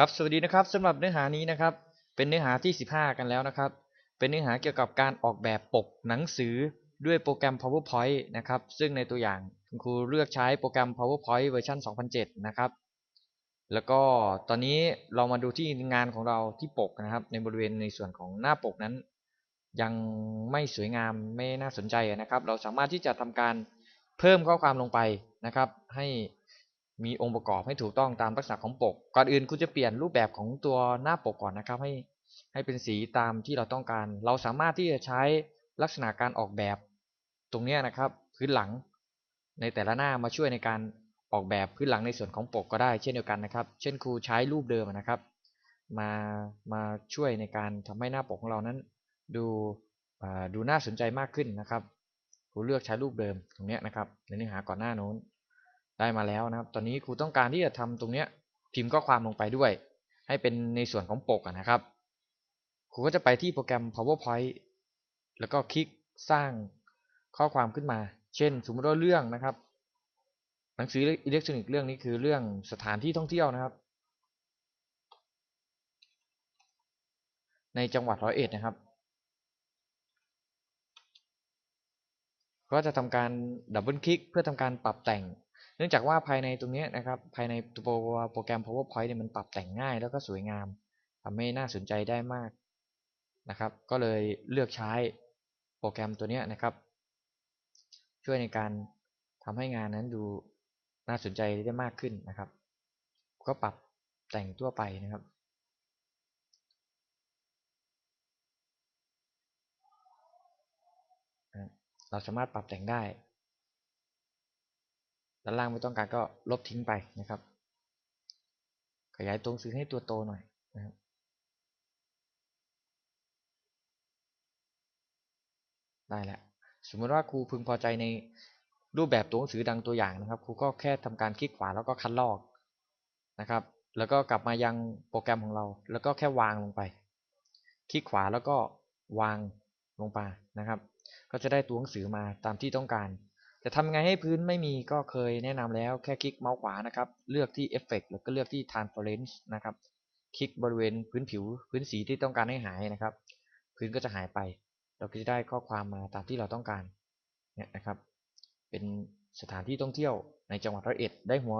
ครับสวัสดีนะครับสำหรับเนื้อหานี้นะครับ เป็นเนื้อหาที่ 15 กันแล้วนะครับ เป็นเนื้อหาเกี่ยวกับการออกแบบปกหนังสือด้วยโปรแกรม PowerPoint นะครับ ซึ่งในตัวอย่างคุณครูเลือกใช้โปรแกรม PowerPoint เวอร์ชัน2007 นะครับ แล้วก็ตอนนี้เรามาดูที่งานของเราที่ปกนะครับ ในบริเวณในส่วนของหน้าปกนั้น ยังไม่สวยงามไม่น่าสนใจนะครับ เราสามารถที่จะทำการเพิ่มข้อความลงไปนะครับ ให้ มีองค์ประกอบให้ถูกต้องตามลักษณะของปก ก่อนอื่นคุณจะเปลี่ยนรูปแบบของตัวหน้าปกก่อนนะครับ ให้ให้เป็นสีตามที่เราต้องการ เราสามารถที่จะใช้ลักษณะการออกแบบ ตรงนี้นะครับ พื้นหลัง ในแต่ละหน้ามาช่วยในการออกแบบพื้นหลังในส่วนของปกก็ได้ เช่นเดียวกันนะครับ เช่นครูใช้รูปเดิมนะครับ มามาช่วยในการทำให้หน้าปกของเรานั้น ดูดูน่าสนใจมากขึ้นนะครับครูเลือกใช้รูปเดิมตรงนี้นะครับในเนื้อหาก่อนหน้านู้น ได้มาแล้วนะครับ ตอนนี้ครูต้องการที่จะทำตรงเนี้ยพิมพ์ข้อความลงไปด้วย ให้เป็นในส่วนของปกนะครับครูก็จะไปที่โปรแกรม powerpoint แล้วก็คลิกสร้างข้อความขึ้นมา เช่น สมมติว่าเรื่องนะครับ หนังสืออิเล็กทรอนิกส์เรื่องนี้คือเรื่องสถานที่ท่องเที่ยวนะครับ ในจังหวัดร้อยเอ็ดนะครับ ก็จะทำการดับเบิลคลิกเพื่อทำการปรับแต่ง เนื่องจากว่าภายในตรงนี้นะครับภายในตัวโปรแกรม PowerPoint เนี่ยมันปรับแต่งง่ายแล้วก็สวยงามทำให้น่าสนใจได้มากนะครับ ก็เลยเลือกใช้โปรแกรมตัวนี้นะครับ ช่วยในการทำให้งานนั้นดูน่าสนใจได้มากขึ้นนะครับ ก็ปรับแต่งทั่วไปนะครับเราสามารถปรับแต่งได้ ด้านล่างไม่ต้องการก็ลบทิ้งไปนะครับ ขยายตรงซื้อให้ตัวโตหน่อยนะครับได้แล้วสมมติว่าครูพึงพอใจในรูปแบบตัวหนังสือดังตัวอย่างนะครับ ครูก็แค่ทำการคลิกขวาแล้วก็คัดลอกนะครับ แล้วก็กลับมายังโปรแกรมของเรา แล้วก็แค่วางลงไป คลิกขวาแล้วก็วางลงไปนะครับ ก็จะได้ตัวหนังสือมาตามที่ต้องการ จะทำไงให้พื้นไม่มีก็เคยแนะนำแล้วแค่คลิกเมาส์ขวานะครับ เลือกที่ Effect แล้วก็เลือกที่ Transparence นะครับ คลิกบริเวณพื้นผิวพื้นสีที่ต้องการให้หายนะครับ พื้นก็จะหายไป เราก็จะได้ข้อความมาตามที่เราต้องการเนี่ยนะครับ เป็นสถานที่ท่องเที่ยวในจังหวัดร้อยเอ็ดได้หัว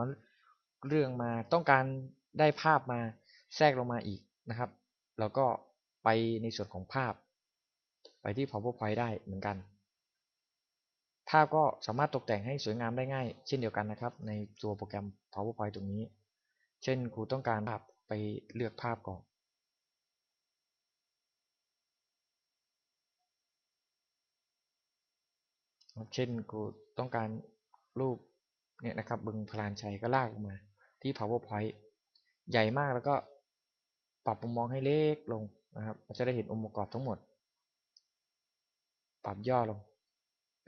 เรื่องมาต้องการได้ภาพมาแทรกลงมาอีกนะครับแล้วก็ไปในส่วนของภาพ ไปที่ PowerPoint ได้เหมือนกัน ภาพก็สามารถตกแต่งให้สวยงามได้ง่าย เช่นเดียวกันนะครับ ในตัวโปรแกรม PowerPoint ตรงนี้ เช่นครูต้องการภาพไปเลือกภาพก่อน เช่นครูต้องการรูปเนี่ยนะครับบึงพลานชัยก็ลากมาที่ PowerPoint ใหญ่มากแล้วก็ปรับมุมมองให้เล็กลงนะครับจะได้เห็นองค์ประกอบทั้งหมด ปรับย่อลง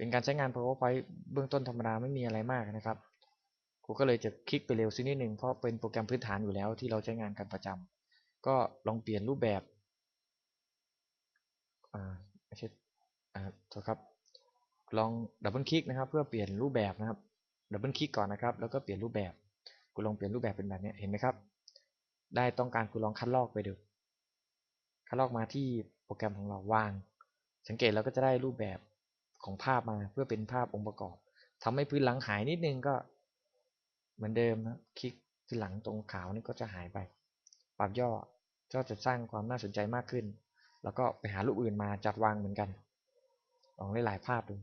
เป็นการใช้งาน PowerPoint เบื้องต้นธรรมดาไม่มีอะไรมากนะครับครูก็เลยจะคลิกไปเร็วสักนิดหนึ่งเพราะเป็นโปรแกรมพื้นฐานอยู่แล้วที่เราใช้งานกันประจำก็ลองเปลี่ยนรูปแบบอ่าไม่ใช่อ่าโทษครับลองดับเบิลคลิกนะครับ เพื่อเปลี่ยนรูปแบบนะครับดับเบิลคลิกก่อนนะครับ แล้วก็เปลี่ยนรูปแบบคุณลองเปลี่ยนรูปแบบเป็นแบบนี้เห็นไหมครับ ได้ต้องการคุณลองคัดลอกไปดูคัดลอกมาที่โปรแกรมของเราวาง สังเกตเราก็จะได้รูปแบบ ของภาพมาเพื่อเป็นภาพองค์ประกอบทำให้พื้นหลังหายนิดนึงก็เหมือนเดิมนะคลิกที่หลังตรงขาวนี่ก็จะหายไป ปรับย่อก็จะสร้างความน่าสนใจมากขึ้น แล้วก็ไปหารูปอื่นมาจัดวางเหมือนกันลองได้หลายภาพดู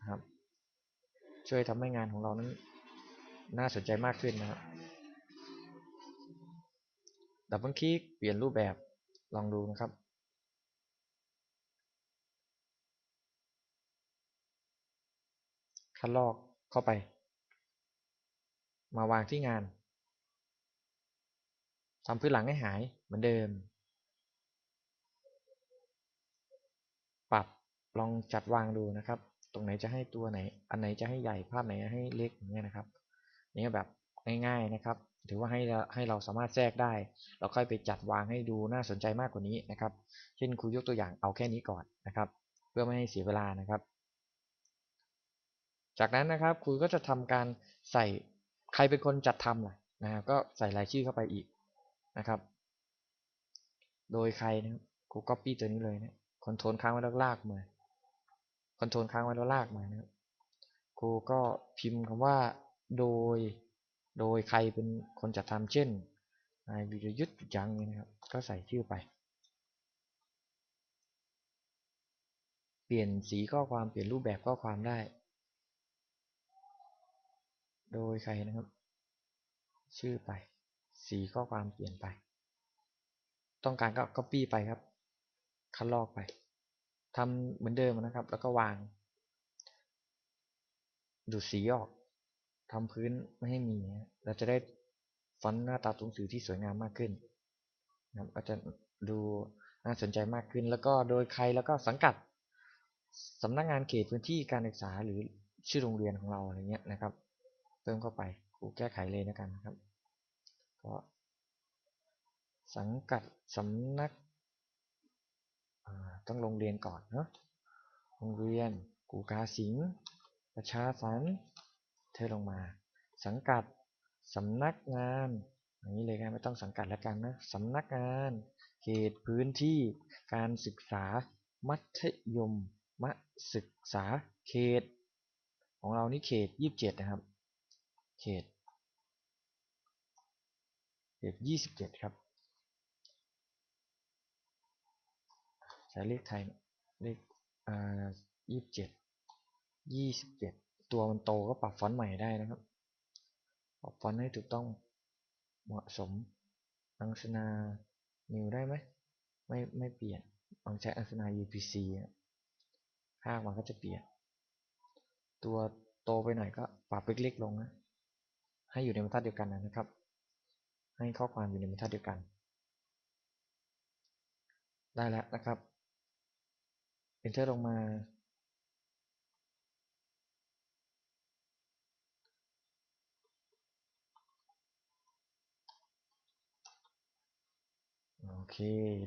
นะครับ ช่วยทำให้งานของเรานั้น น่าสนใจมากขึ้นนะครับดับเบิลคลิกเปลี่ยนรูปแบบลองดูนะครับ คัดลอกเข้าไป มาวางที่งานทำพื้นหลังให้หายเหมือนเดิม ปรับลองจัดวางดูนะครับ ตรงไหนจะให้ตัวไหน อันไหนจะให้ใหญ่ภาพไหนให้เล็กอย่างเงี้ยนะครับ นี่แบบง่ายๆนะครับ ถือว่าให้ให้เราสามารถแทรกได้เราค่อยไปจัดวางให้ดูน่าสนใจมากกว่านี้นะครับ เช่นครูยกตัวอย่างเอาแค่นี้ก่อนนะครับ เพื่อไม่ให้เสียเวลานะครับ จากนั้นนะครับครูก็จะทำการใส่ใครเป็นคนจัดทำล่ะนะครับก็ใส่รายชื่อเข้าไปอีกนะครับ โดยใครนะครับครู copy ตัวนี้เลยนะคอนโทรลค้างไว้แล้วลากมาคอนโทรลค้างไว้แล้วลากมานะครับครูก็พิมพ์คำว่าโดย โดยใครเป็นคนจัดทำเช่นนายวิรยุทธ์จังนี่นะครับ ก็ใส่ชื่อไป เปลี่ยนสีข้อความเปลี่ยนรูปแบบข้อความได้ โดยใครนะครับ ชื่อไป สีข้อความเปลี่ยนไป ต้องการก็ copy ไปครับ คัดลอกไปทำเหมือนเดิมนะครับ แล้วก็วาง ดูดสีออกทำพื้นไม่ให้มีนะเราจะได้ฟอนต์หน้าตาตัวหนังสือที่สวยงามมากขึ้นนะครับก็จะดูน่าสนใจมากขึ้น แล้วก็โดยใครแล้วก็สังกัดสำนักงานเขตพื้นที่การศึกษาหรือชื่อโรงเรียนของเราอะไรเงี้ยนะครับ เติมเข้าไปครูแก้ไขเลยนะกันนะครับ ก็สังกัดสำนักต้องโรงเรียนก่อนเนาะโรงเรียนกูกาสิงประชาสันเธอลงมา สังกัดสำนักงานอย่างนี้เลยกันไม่ต้องสังกัดแล้วกันนะสำนักงานเขตพื้นที่การศึกษา มัธยมมศึกษาเขต ของเรานี่เขตยี่สิบเจ็ดนะครับ เขตเขตยี่สิบเจ็ดครับ ใช้เลขไทยเลขอ่ายี่สิบเจ็ดยี่สิบเจ็ดตัวมันโตก็ปรับฟอนต์ใหม่ได้นะครับ ปรับฟอนต์ให้ถูกต้องเหมาะสม อังสนา นิวได้ไหม ไม่ไม่เปลี่ยนลองใช้อังสนา UPC ภาคมันก็จะเปลี่ยน ตัวโตไปหน่อยก็ปรับเล็กๆลงนะ ให้อยู่ในบรรทัดเดียวกันนะครับ ให้ข้อความอยู่ในบรรทัดเดียวกัน ได้แล้วนะครับ Enter ลงมา โอเค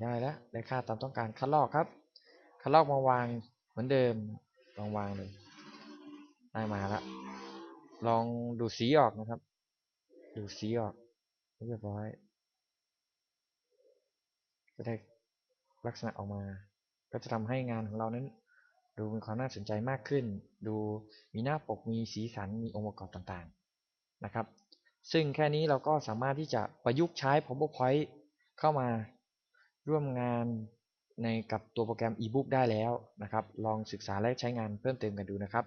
ได้แล้ว ได้ค่าตามต้องการ คัดลอกครับ คัดลอกมาวางเหมือนเดิม ลองวางเลย ได้มาแล้วลองดูสีออกนะครับ ดูสีออกเรียบร้อย จะได้ลักษณะออกมา ก็จะทำให้งานของเรานั้น ดูมีความน่าสนใจมากขึ้น ดูมีหน้าปกมีสีสันมีองค์ประกอบต่างๆนะครับ ซึ่งแค่นี้เราก็สามารถที่จะประยุกต์ใช้ PowerPoint เข้ามาร่วมงานในกับตัวโปรแกรม eBook ได้แล้วนะครับ ลองศึกษาและใช้งานเพิ่มเติมกันดูนะครับ